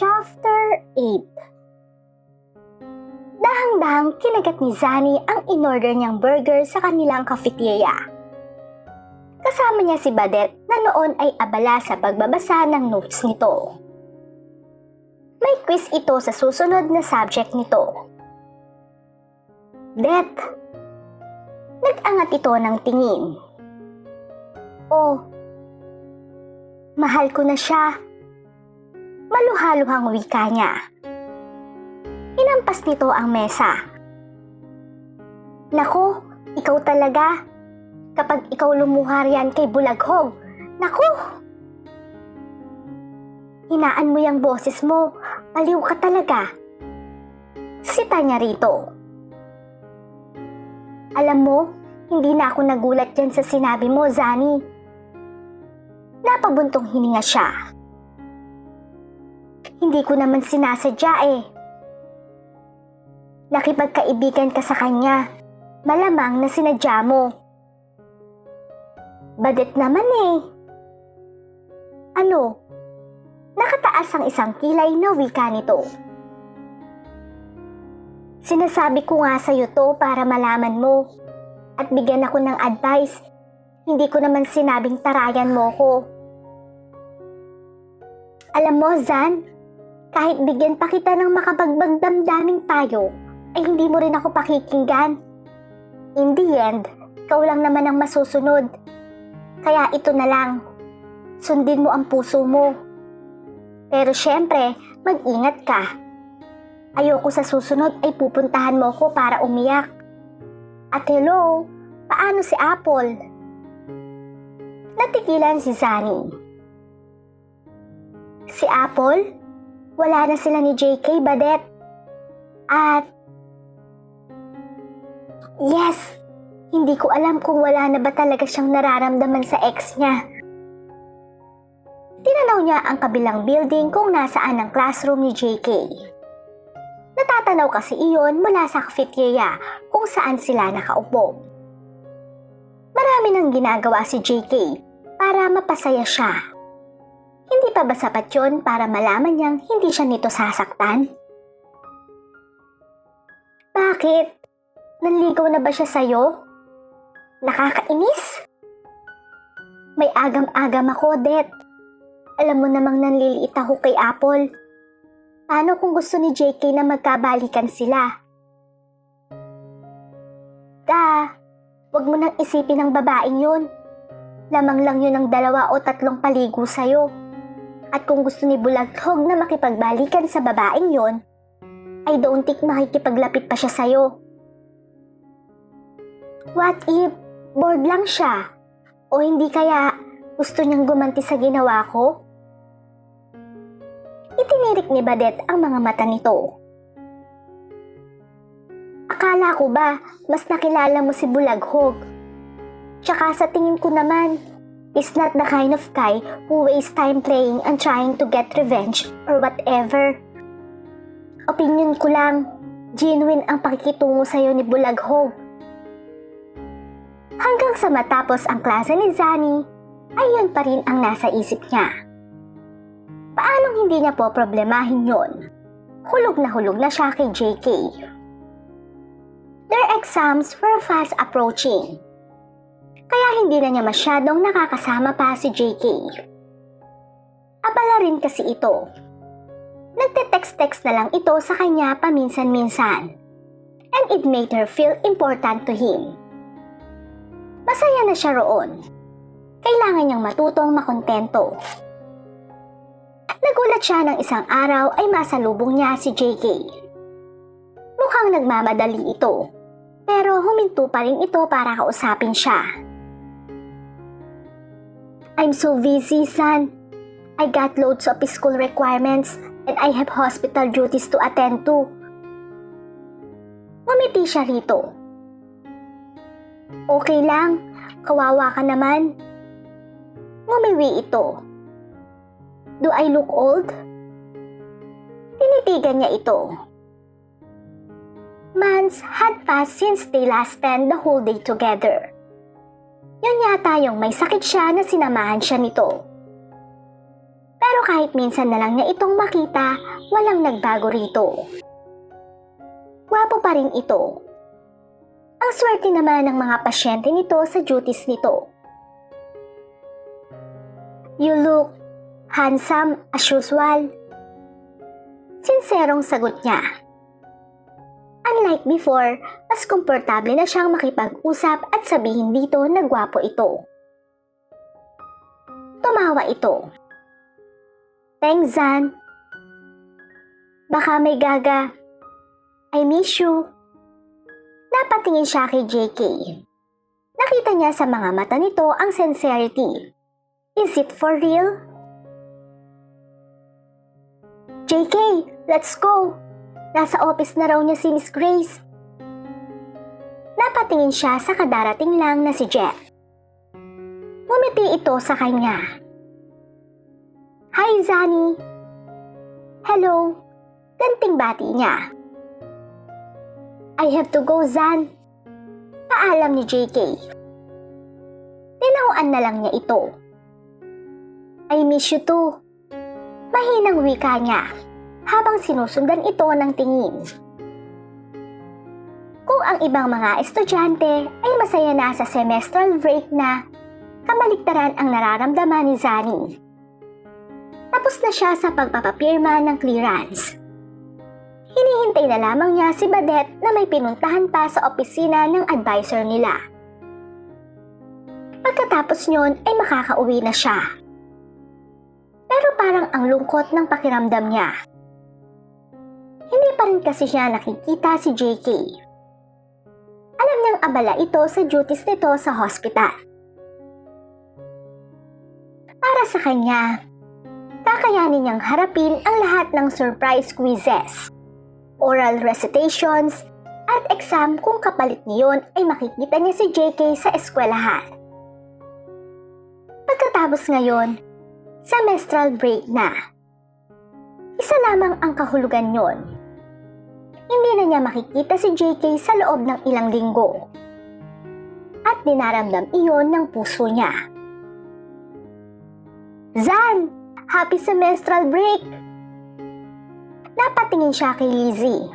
Chapter 8 Dahang-dahang kinagat ni Zani ang in-order niyang burger sa kanilang cafeteria. Kasama niya si Badet na noon ay abala sa pagbabasa ng notes nito. May quiz ito sa susunod na subject nito. Det. Nag-angat ito ng tingin. Oh, mahal ko na siya. Maluhaluhang wika niya. Hinampas nito ang mesa. Nako, ikaw talaga. Kapag ikaw lumuha riyan kay Bulaghog, nako! Hinaan mo yung boses mo, baliw ka talaga. Sita niya rito. Alam mo, hindi na ako nagulat dyan sa sinabi mo, Zani. Napabuntong hininga siya. Hindi ko naman sinasadya eh. Nakipagkaibigan ka sa kanya. Malamang na sinadya mo. Badet naman eh. Ano? Nakataas ang isang kilay na wika nito. Sinasabi ko nga sa'yo to para malaman mo at bigyan ako ng advice. Hindi ko naman sinabing tarayan mo ko. Alam mo, Zan, kahit bigyan pa kita ng makabagbag damdaming payo, ay hindi mo rin ako pakikinggan. In the end, ikaw lang naman ang masusunod. Kaya ito na lang, sundin mo ang puso mo. Pero syempre, mag-ingat ka. Ayoko sa susunod ay pupuntahan mo ko para umiyak. At hello, paano si Apple? Natigilan si Zani. Si Apple? Wala na sila ni JK Badet. At... Yes! Hindi ko alam kung wala na ba talaga siyang nararamdaman sa ex niya. Tinanaw niya ang kabilang building kung nasaan ang classroom ni JK. Natatanaw kasi iyon mula sa cafeteria kung saan sila nakaupo. Marami nang ginagawa si JK para mapasaya siya. Hindi pa ba sapat yun para malaman niyang hindi siya nito sasaktan? Bakit? Nanligaw na ba siya sa'yo? Nakakainis? May agam-agam ako, Det. Alam mo namang nanliliit ako kay Apple. Paano kung gusto ni JK na magkabalikan sila? Da, wag mo nang isipin ng babaeng yun. Lamang lang yun ng dalawa o tatlong paligo sa'yo. At kung gusto ni Bulaghog na makipagbalikan sa babaeng yon, don't think makikipaglapit pa siya sa'yo. What if bored lang siya? O hindi kaya gusto niyang gumanti sa ginawa ko? Itinirik ni Badet ang mga mata nito. Akala ko ba mas nakilala mo si Bulaghog? Tsaka sa tingin ko naman, is not the kind of guy who wastes time playing and trying to get revenge or whatever. Opinion ko lang, genuine ang pakikitungo sa'yo ni Bulaghog. Hanggang sa matapos ang klase ni Zani, ay yun pa rin ang nasa isip niya. Paanong hindi niya po problemahin yon? Hulog na hulog na siya kay JK. Their exams were fast approaching. Kaya hindi na niya masyadong nakakasama pa si JK. Abala rin kasi ito. Nagte-text-text na lang ito sa kanya paminsan-minsan. And it made her feel important to him. Masaya na siya roon. Kailangan niyang matutong makontento. Nagulat siya ng isang araw ay masalubong niya si JK. Mukhang nagmamadali ito, pero huminto pa rin ito para kausapin siya. I'm so busy, son. I got loads of school requirements and I have hospital duties to attend to. Ngumiti siya rito. Okay lang, kawawa ka naman. Ngumiwi ito. Do I look old? Tinitigan niya ito. Months had passed since they last spent the whole day together. Yun yata yung may sakit siya na sinamahan siya nito. Pero kahit minsan na lang niya itong makita, walang nagbago rito. Gwapo pa rin ito. Ang swerte naman ng mga pasyente nito sa duties nito. You look handsome as usual. Sinserong sagot niya. Unlike before, mas komportable na siyang makipag-usap at sabihin dito na gwapo ito. Tumawa ito. Thanks, Zan. Baka may gaga. I miss you. Napatingin siya kay JK. Nakita niya sa mga mata nito ang sincerity. Is it for real? JK, let's go. Nasa office na raw niya si Miss Grace. Napatingin siya sa kadarating lang na si Jeff. Ngumiti ito sa kanya. Hi, Zani. Hello. Ganting bati niya. I have to go, Zan. Paalam ni JK. Tinawaan na lang niya ito. I miss you too. Mahinang wika niya habang sinusundan ito ng tingin. Kung ang ibang mga estudyante ay masaya na sa semestral break na, kamaligtaran ang nararamdaman ni Zani. Tapos na siya sa pagpapapirma ng clearance. Hinihintay na lamang niya si Badet na may pinuntahan pa sa opisina ng advisor nila. Pagkatapos nyon ay makakauwi na siya. Pero parang ang lungkot ng pakiramdam niya. Hindi pa rin kasi siya nakikita si JK. Alam niyang abala ito sa duties nito sa hospital. Para sa kanya, kakayanin niyang harapin ang lahat ng surprise quizzes, oral recitations, at exam kung kapalit niyon ay makikita niya si JK sa eskwelahan. Pagkatapos ngayon, semestral break na. Isa lamang ang kahulugan yon. Hindi na niya makikita si JK sa loob ng ilang linggo. At dinaramdam iyon ng puso niya. Zan! Happy semestral break! Napatingin siya kay Lizzie.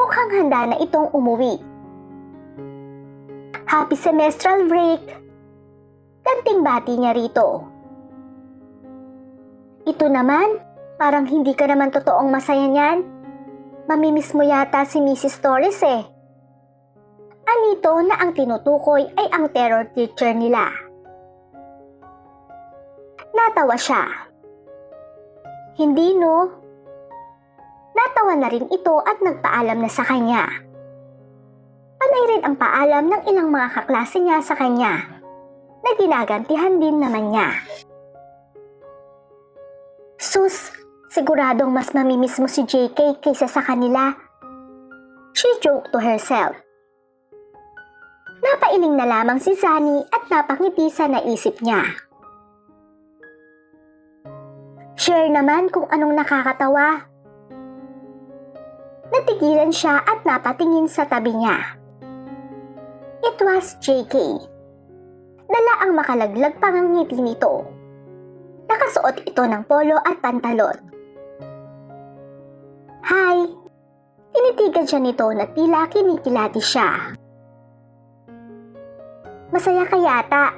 Mukhang handa na itong umuwi. Happy semestral break! Ganting bati niya rito. Ito naman, parang hindi ka naman totoong masaya niyan. Mamimiss mo yata si Mrs. Torres eh. Anito na ang tinutukoy ay ang terror teacher nila. Natawa siya. Hindi no. Natawa na rin ito at nagpaalam na sa kanya. Panay rin ang paalam ng ilang mga kaklase niya sa kanya na ginagantihan din naman niya. Siguradong mas mamimiss mo si JK kaysa sa kanila. She joked to herself. Napailing na lamang si Zani at napangiti sa naisip niya. Share naman kung anong nakakatawa. Natigilan siya at napatingin sa tabi niya. It was JK. Dala ang makalaglag pangangiti nito. Nakasuot ito ng polo at pantalon. Tinitigan siya nito na tila kinikilati siya. Masaya ka yata.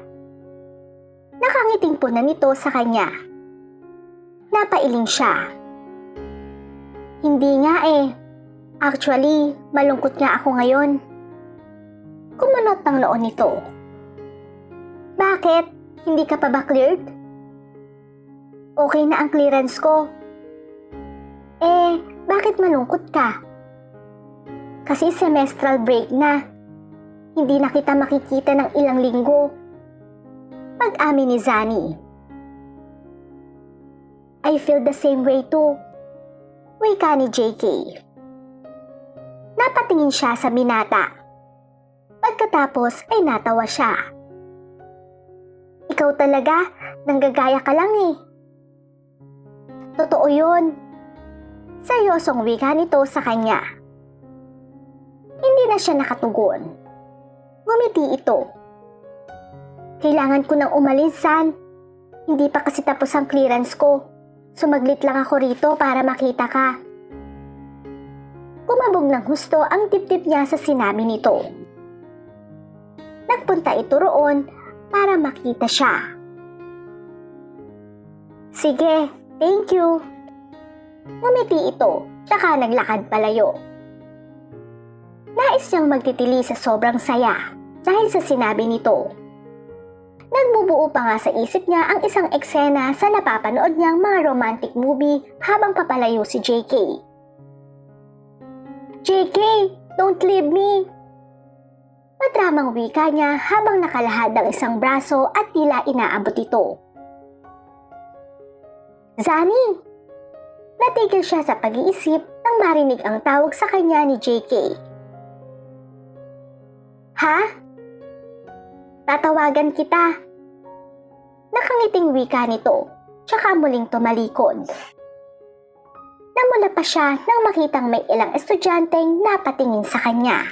Nakangiting po na nito sa kanya. Napailing siya. Hindi nga eh. Actually, malungkot nga ako ngayon. Kumunot ng noon nito. Bakit? Hindi ka pa ba cleared? Okay na ang clearance ko. Eh, bakit malungkot ka? Kasi semestral break na. Hindi na kita makikita ng ilang linggo. Pag-amin ni Zani. I feel the same way too. Wika ni JK. Napatingin siya sa binata. Pagkatapos ay natawa siya. Ikaw talaga, nanggagaya ka lang eh. Totoo yun. Seryosong wika nito sa kanya. Na siya nakatugon. Ngumiti ito. Kailangan ko nang umalis, San. Hindi pa kasi tapos ang clearance ko. Sumaglit lang ako rito para makita ka. Kumabog ng husto ang tip-tip niya sa sinabi nito. Nagpunta ito roon para makita siya. Sige, thank you. Ngumiti ito, tsaka naglakad palayo. Nais niyang magtitili sa sobrang saya dahil sa sinabi nito. Nagbubuo pa nga sa isip niya ang isang eksena sa napapanood niyang mga romantic movie habang papalayo si JK. JK, don't leave me! Madramang wika niya habang nakalahad ang isang braso at tila inaabot ito. Zani! Natigil siya sa pag-iisip nang marinig ang tawag sa kanya ni JK. Ha? Tatawagan kita. Nakangiting wika nito, tsaka muling tumalikod. Namula pa siya nang makitang may ilang estudyanteng napatingin sa kanya.